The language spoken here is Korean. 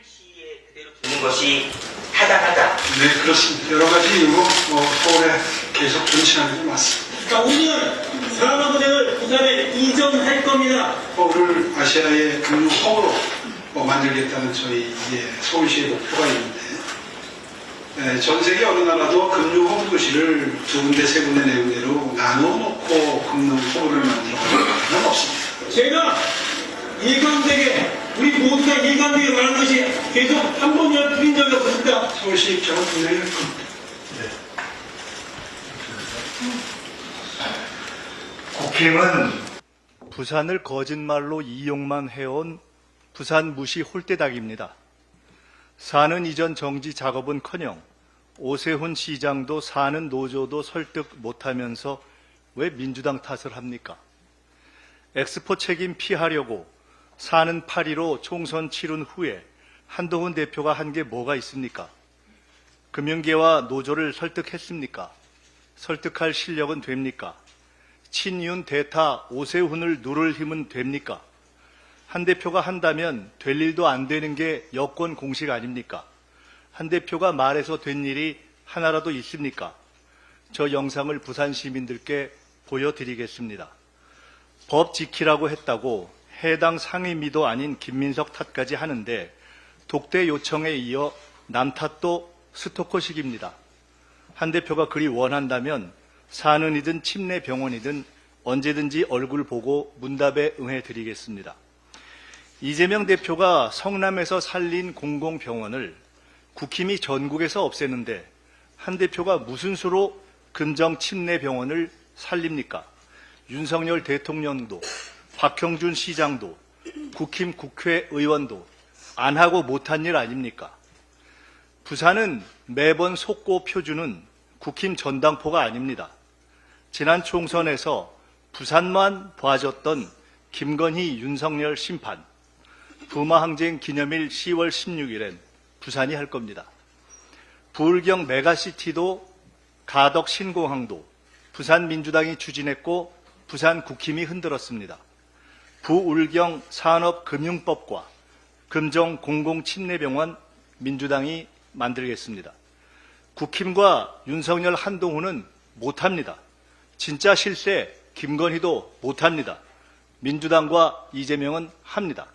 서울시에 그대로 두는 것이 타당하다. 네, 그렇습니다. 여러 가지 이유로 어, 서울에 계속 존치하는 게 맞습니다. 자, 우리는 산업은행을 부산에 이전할 겁니다. 서울을 아시아의 금융 허브로 어, 만들겠다는 저희 이제 서울시의 목표가 있는데 에, 전 세계 어느 나라도 금융 허브 도시를 두 군데 세 군데 네 군데로 나눠 놓고 금융 허브를 만들어 가는 없습니다. 제가 우리 일관되게 말하는 것이 계속 한 번이라도 드린 적이 없습니다. 서울시 분명히 할 겁니다. 국힘은 부산을 거짓말로 이용만 해온 부산 무시 홀대닭입니다. 사는 이전 정지 작업은커녕 오세훈 시장도 사는 노조도 설득 못하면서 왜 민주당 탓을 합니까? 엑스포 책임 피하려고 사는 파리로 총선 치른 후에 한동훈 대표가 한 게 뭐가 있습니까? 금융계와 노조를 설득했습니까? 설득할 실력은 됩니까? 친윤 대타 오세훈을 누를 힘은 됩니까? 한 대표가 한다면 될 일도 안 되는 게 여권 공식 아닙니까? 한 대표가 말해서 된 일이 하나라도 있습니까? 저 영상을 부산 시민들께 보여드리겠습니다. 법 지키라고 했다고 해당 상임위도 아닌 김민석 탓까지 하는데 독대 요청에 이어 남 탓도 스토커식입니다. 한 대표가 그리 원한다면 사는 이든 침례 병원이든 언제든지 얼굴 보고 문답에 응해 드리겠습니다. 이재명 대표가 성남에서 살린 공공병원을 국힘이 전국에서 없애는데 한 대표가 무슨 수로 금정 침례 병원을 살립니까? 윤석열 대통령도 박형준 시장도 국힘 국회의원도 안 하고 못한 일 아닙니까? 부산은 매번 속고 표주는 국힘 전당포가 아닙니다. 지난 총선에서 부산만 봐줬던 김건희 윤석열 심판, 부마항쟁 기념일 10월 16일엔 부산이 할 겁니다. 부울경 메가시티도 가덕 신공항도 부산 민주당이 추진했고 부산 국힘이 흔들었습니다. 부울경 산업금융법과 금정 공공침례병원 민주당이 만들겠습니다. 국힘과 윤석열 한동훈은 못합니다. 진짜 실세 김건희도 못합니다. 민주당과 이재명은 합니다.